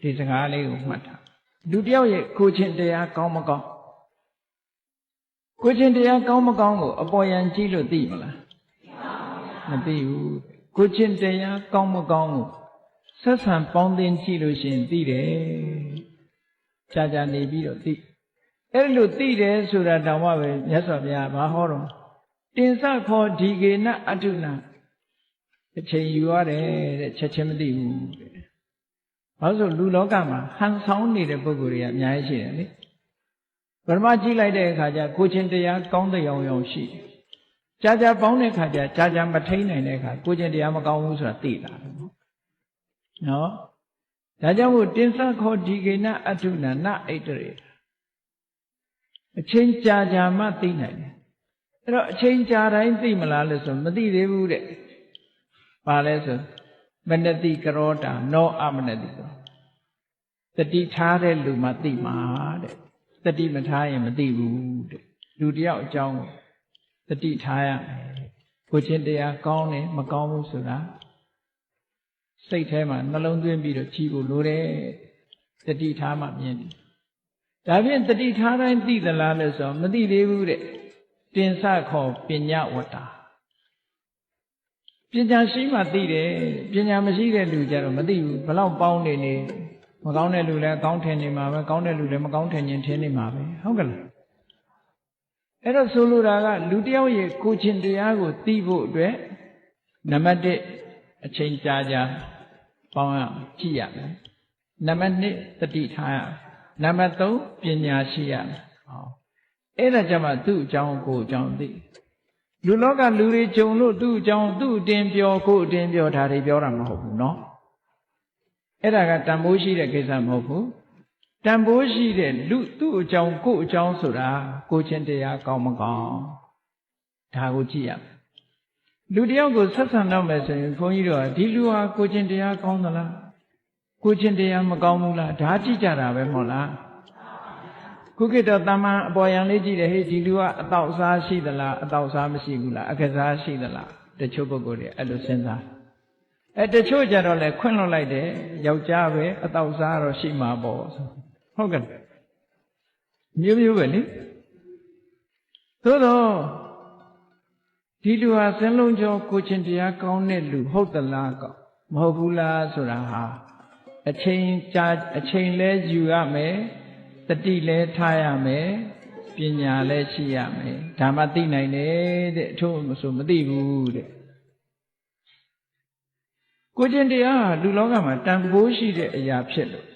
ဒီစကားလေးကိုမှတ်ထားလူတယောက်ရဲ့ကိုချင်းတရားကောင်းမကောင်းကိုချင်းတရားကောင်းမကောင်းကိုအပေါ်ယံကြည့်လို့သိမလားမသိဘူးကိုချင်းတရားကောင်းမကောင်းကိုဆက်ဆံပေါင်းသင်းကြည့်လို့ရှိရင်သိတယ်ကြာကြာနေပြီးတော့သိအဲ့လိုသိတယ်ဆိုတာတောင်မှပဲမြတ်စွာဘုရားဘာဟောတော့တင်စခောဒီကေနအတုနာအချိန်ယူရတယ်တဲ့ချက်ချင်းမသိဘူးတဲ့ ဘာလို့ဆိုလူလောကမှာဟန်ဆောင်နေတဲ့ပုဂ္ဂိုလ်တွေကအများကြီးရှိတယ်လေပရမကြည့်လိုက်တဲ့အခါကျကိုချင်းတရားကောင်းတဲ့ရောင်ရောင်ရှိတယ်ကြာကြာပေါင်းတဲ့အခါကျကြာကြာမထိန်နိုင်တဲ့အခါကိုချင်းတရားမကောင်းဘူးဆိုတာသိလာတယ်နော်နော်ဒါကြောင့်မို့တင်စခောဒီကေနအတုနာနဣတရေအချင်းကြာကြာမှသိနိုင်တယ်အဲ့တော့အချင်းကြာတိုင်းသိမလားလို့ဆိုမသိသေးဘူးတဲ့ဘာလဲဆို မနတိကရောတာနောအမနတိကောတတိထားတဲ့လူမှသိမှာတဲ့တတိမထားရင်မသိဘူးတဲ့လူတယောက်အကြောင်းတတိထားရမယ်ကိုချင်းတရားကောင်းတယ်မကောင်းဘူးဆိုတာစိတ်ထဲမှာနှလုံးသွင်းပြီးတော့ကြည့်ဖို့လိုတယ်တတိထားမှမြင်တယ်ဒါဖြင့်တတိထားတိုင်းသိသလားလို့ဆိုမသိသေးဘူးတဲ့တင်စခေါ်ပညာဝတ္တာ ပညာရှိမှသိတယ်ပညာမရှိတဲ့လူကြတော့မသိဘူးဘလောက်ပေါင်းနေနေမကောင်းတဲ့လူလည်းကောင်းထင်နေမှာပဲကောင်းတဲ့လူလည်းမကောင်းထင်ရင်ထင်နေမှာပဲဟုတ်ကလားအဲ့တော့ဆိုလိုတာကလူတယောက်ရဲ့ကိုချင်းတရားကိုသိဖို့အတွက်နံပါတ်1အချိန်ကြာကြာပေါင်းရကြည့်ရမယ်နံပါတ်2တတိထားရနံပါတ်3ပညာရှိရမယ်ဟောအဲ့ဒါကြမှာသူ့အကြောင်းကိုအကြောင်းသိ လူလောကလူတွေဂျုံလို့သူ့အကြောင်းသူ့အတင်းပြောကိုအတင်းပြောဒါတွေပြောတာမဟုတ်ဘူးနော်အဲ့ဒါကတန်ဖိုးရှိတဲ့ကိစ္စမဟုတ်ဘူးတန်ဖိုးရှိတဲ့လူသူ့အကြောင်းကိုအကြောင်းဆိုတာကိုချင်းတရားကောင်းမကောင်းဒါကိုကြည့်ရလူတယောက်ကိုဆက်ဆံတော့မယ်ဆိုရင်ခွန်ကြီးတို့ကဒီလူဟာကိုချင်းတရားကောင်းသလားကိုချင်းတရားမကောင်းဘူးလားဒါကြည့်ကြတာပဲမဟုတ်လား ခုခေတ်တော့တမန်အပေါ်ယံလေးကြည့်တယ်ဟေ့ဒီလူကအတော့စားရှိသလားအတော့စားမရှိဘူးလားအကစားရှိသလားတချို့ပုဂ္ဂိုလ်တွေအဲ့လိုစဉ်းစားအဲတချို့ကြတော့လေခွင့်လွတ်လိုက်တယ်ယောက်ျားပဲအတော့စားတော့ရှိမှာပေါ့ဆိုဟုတ်ကဲ့မျိုးမျိုးပဲလေသို့တော့ဒီလူဟာစင်းလုံးကျော်ကိုချင်းတရားကောင်းတဲ့လူဟုတ်သလားကောမဟုတ်ဘူးလားဆိုတာဟာအချိန်ကြာအချိန်လဲယူရမယ် တတိလဲထားရမယ်ပညာလဲရှိရမယ်ဒါမှသိနိုင်တယ်တဲ့အထုံးမဆိုမသိဘူးတဲ့ကိုချင်းတရားဟာလူလောကမှာတန်ဖိုးရှိတဲ့အရာဖြစ်လို့